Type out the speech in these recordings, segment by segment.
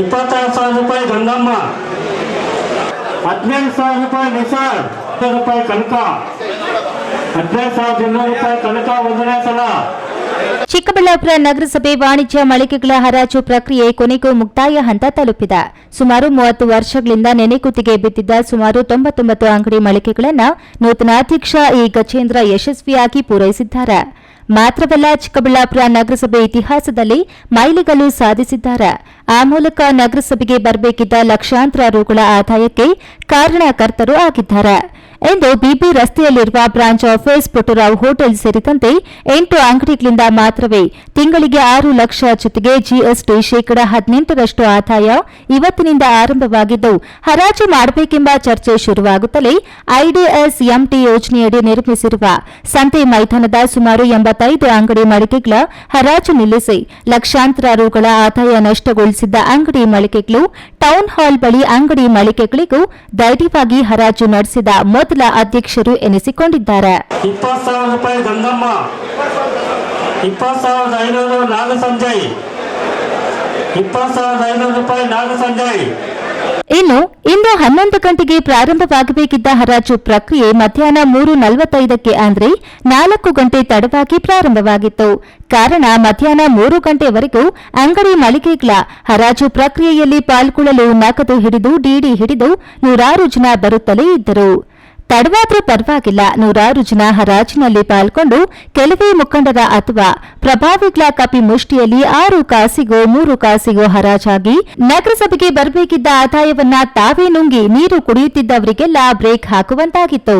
ಇಪ್ಪತ್ತಾರು ಸಾವಿರ ರೂಪಾಯಿ ಗಂಗಮ್ಮ. ಹದಿನೆಂಟು ಸಾವಿರ ರೂಪಾಯಿ ನಿಸಾರ್. ರೂಪಾಯಿ ಕನಕ. ಹದಿನೈದು ಸಾವಿರದ ಇನ್ನೂರು ರೂಪಾಯಿ ಕನಕ ಒಂದನೇ ಸಲ. ಚಿಕ್ಕಬಳ್ಳಾಪುರ ನಗರಸಭೆ ವಾಣಿಜ್ಯ ಮಳಿಗೆಗಳ ಹರಾಜು ಪ್ರಕ್ರಿಯೆ ಕೊನೆಗೂ ಮುಕ್ತಾಯ ಹಂತ ತಲುಪಿದೆ. ಸುಮಾರು ಮೂವತ್ತು ವರ್ಷಗಳಿಂದ ನೆನೆಗುತ್ತಿಗೆ ಬಿದ್ದಿದ್ದ ಸುಮಾರು ತೊಂಬತ್ತೊಂಬತ್ತು ಅಂಗಡಿ ಮಳಿಗೆಗಳನ್ನು ನೂತನ ಅಧ್ಯಕ್ಷ ಇ ಗಜೇಂದ್ರ ಯಶಸ್ವಿಯಾಗಿ ಪೂರೈಸಿದ್ದಾರೆ. ಮಾತ್ರವಲ್ಲ ಚಿಕ್ಕಬಳ್ಳಾಪುರ ನಗರಸಭೆ ಇತಿಹಾಸದಲ್ಲಿ ಮೈಲಿಗಲ್ಲು ಸಾಧಿಸಿದ್ದಾರೆ. ಆ ಮೂಲಕ ನಗರಸಭೆಗೆ ಬರಬೇಕಿದ್ದ ಲಕ್ಷಾಂತರ ರುಗಳ ಆದಾಯಕ್ಕೆ ಕಾರಣಕರ್ತರು ಆಗಿದ್ದಾರೆ. ಎಂದು ಬಿಬಿ ರಸ್ತೆಯಲ್ಲಿರುವ ಬ್ರಾಂಚ್ ಆಫೀಸ್, ಪುಟ್ಟರಾವ್ ಹೋಟೆಲ್ ಸೇರಿದಂತೆ ಎಂಟು ಅಂಗಡಿಗಳಿಂದ ಮಾತ್ರವೇ ತಿಂಗಳಿಗೆ ಆರು ಲಕ್ಷ ಜೊತೆಗೆ ಜಿಎಸ್ಟಿ ಶೇಕಡ ಹದಿನೆಂಟರಷ್ಟು ಆದಾಯ ಇವತ್ತಿನಿಂದ ಆರಂಭವಾಗಿದ್ದು, ಹರಾಜು ಮಾಡಬೇಕೆಂಬ ಚರ್ಚೆ ಶುರುವಾಗುತ್ತಲೇ ಐಡಿಎಸ್ ಎಂಟಿ ಯೋಜನೆಯಡಿ ನಿರ್ಮಿಸಿರುವ ಸಂತೆ ಮೈದಾನದ ಸುಮಾರು ಎಂಬತ್ತೈದು ಅಂಗಡಿ ಮಳಿಗೆಗಳ ಹರಾಜು ನಿಲ್ಲಿಸಿ ಲಕ್ಷಾಂತರ ರುಗಳ ಆದಾಯ ನಷ್ಟಗೊಳಿಸಿದ್ದ ಅಂಗಡಿ ಮಳಿಗೆಗಳು, ಟೌನ್ ಹಾಲ್ ಬಳಿ ಅಂಗಡಿ ಮಳಿಗೆಗಳಿಗೂ ಧೈರ್ಯವಾಗಿ ಹರಾಜು ನಡೆಸಿದ ಮೊದಲ ಅಧ್ಯಕ್ಷರು ಎನಿಸಿಕೊಂಡಿದ್ದಾರೆ. ಇಪ್ಪತ್ತು ಸಾವಿರ ರೂಪಾಯಿ ಗಂಗಮ್ಮ ಇಪ್ಪತ್ತು ಸಾವಿರದ ಐನೂರು ನಾಗ ಇಪ್ಪತ್ತು ಸಾವಿರದ ಐನೂರು ರೂಪಾಯಿ ನಾಗ ಇನ್ನು ಇಂದು ಹನ್ನೊಂದು ಗಂಟೆಗೆ ಪ್ರಾರಂಭವಾಗಬೇಕಿದ್ದ ಹರಾಜು ಪ್ರಕ್ರಿಯೆ ಮಧ್ಯಾಹ್ನ ಮೂರು ನಲವತ್ತೈದಕ್ಕೆ ಅಂದ್ರೆ ನಾಲ್ಕು ಗಂಟೆ ತಡವಾಗಿ ಪ್ರಾರಂಭವಾಗಿತ್ತು. ಕಾರಣ ಮಧ್ಯಾಹ್ನ ಮೂರು ಗಂಟೆವರೆಗೂ ಅಂಗಡಿ ಮಳಿಗೆಗಳ ಹರಾಜು ಪ್ರಕ್ರಿಯೆಯಲ್ಲಿ ಪಾಲ್ಗೊಳ್ಳಲು ನಗದು ಹಿಡಿದು ಡಿಡಿ ಹಿಡಿದು ನೂರಾರು ಜನ ಬರುತ್ತಲೇ ಇದ್ದರು. ತಡವಾದ್ರೂ ಪರವಾಗಿಲ್ಲ ನೂರಾರು ಜನ ಹರಾಜಿನಲ್ಲಿ ಪಾಲ್ಗೊಂಡು ಕೆಲವೇ ಮುಖಂಡರ ಅಥವಾ ಪ್ರಭಾವಿಗಳ ಕಪಿ ಮುಷ್ಟಿಯಲ್ಲಿ ಆರು ಕಾಸಿಗೋ, ಮೂರು ಕಾಸಿಗೋ ಹರಾಜಾಗಿ ನಗರಸಭೆಗೆ ಬರಬೇಕಿದ್ದ ಆದಾಯವನ್ನ ತಾವೇ ನುಂಗಿ ನೀರು ಕುಡಿಯುತ್ತಿದ್ದವರಿಗೆಲ್ಲ ಬ್ರೇಕ್ ಹಾಕುವಂತಾಗಿತ್ತು.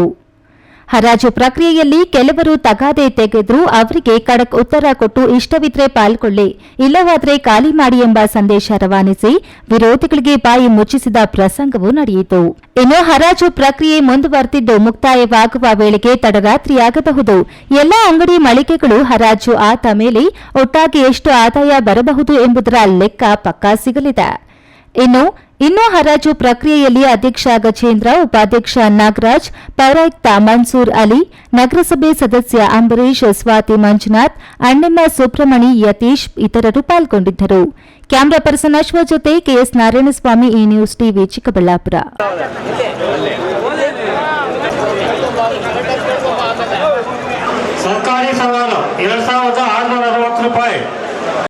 ಹರಾಜು ಪ್ರಕ್ರಿಯೆಯಲ್ಲಿ ಕೆಲವರು ತಗಾದೆ ತೆಗೆದ್ರು, ಅವರಿಗೆ ಕಡಕ್ ಉತ್ತರ ಕೊಟ್ಟು ಇಷ್ಟವಿದ್ರೆ ಪಾಲ್ಗೊಳ್ಳಿ, ಇಲ್ಲವಾದ್ರೆ ಖಾಲಿ ಮಾಡಿ ಎಂಬ ಸಂದೇಶ ರವಾನಿಸಿ ವಿರೋಧಿಗಳಿಗೆ ಬಾಯಿ ಮುಚ್ಚಿಸಿದ ಪ್ರಸಂಗವೂ ನಡೆಯಿತು. ಇನ್ನು ಹರಾಜು ಪ್ರಕ್ರಿಯೆ ಮುಂದುವರೆದಿದ್ದು ಮುಕ್ತಾಯವಾಗುವ ವೇಳೆಗೆ ತಡರಾತ್ರಿಯಾಗಬಹುದು ಎಲ್ಲಾ ಅಂಗಡಿ ಮಳಿಗೆಗಳು ಹರಾಜು ಆತ ಮೇಲೆ ಒಟ್ಟಾಗಿ ಎಷ್ಟು ಆದಾಯ ಬರಬಹುದು ಎಂಬುದರ ಲೆಕ್ಕ ಪಕ್ಕಾ ಸಿಗಲಿದೆ. ಇನ್ನು, ಇನ್ನೂ ಹರಾಜು ಪ್ರಕ್ರಿಯೆಯಲ್ಲಿ ಅಧ್ಯಕ್ಷ ಗಜೇಂದ್ರ, ಉಪಾಧ್ಯಕ್ಷ ನಾಗರಾಜ್, ಪೌರಾಯುಕ್ತ ಮನ್ಸೂರ್ ಅಲಿ, ನಗರಸಭೆ ಸದಸ್ಯ ಅಂಬರೀಶ್ ಸ್ವಾತಿ ಮಂಜುನಾಥ್, ಅಣ್ಣಮ್ಮ ಸುಬ್ರಮಣಿ ಯತೀಶ್ ಇತರರು ಪಾಲ್ಗೊಂಡಿದ್ದರು. ಕ್ಯಾಮರಾ ಪರ್ಸನ್ ಅಶ್ವ ಜೊತೆ ಕೆಎಸ್ ನಾರಾಯಣಸ್ವಾಮಿ ಈ ನ್ಯೂಸ್ ಟಿವಿ ಚಿಕ್ಕಬಳ್ಳಾಪುರ. ಸರ್ಕಾರಿ ಸವಾಲು. ಸಾವಿರದ ರೂಪಾಯಿ.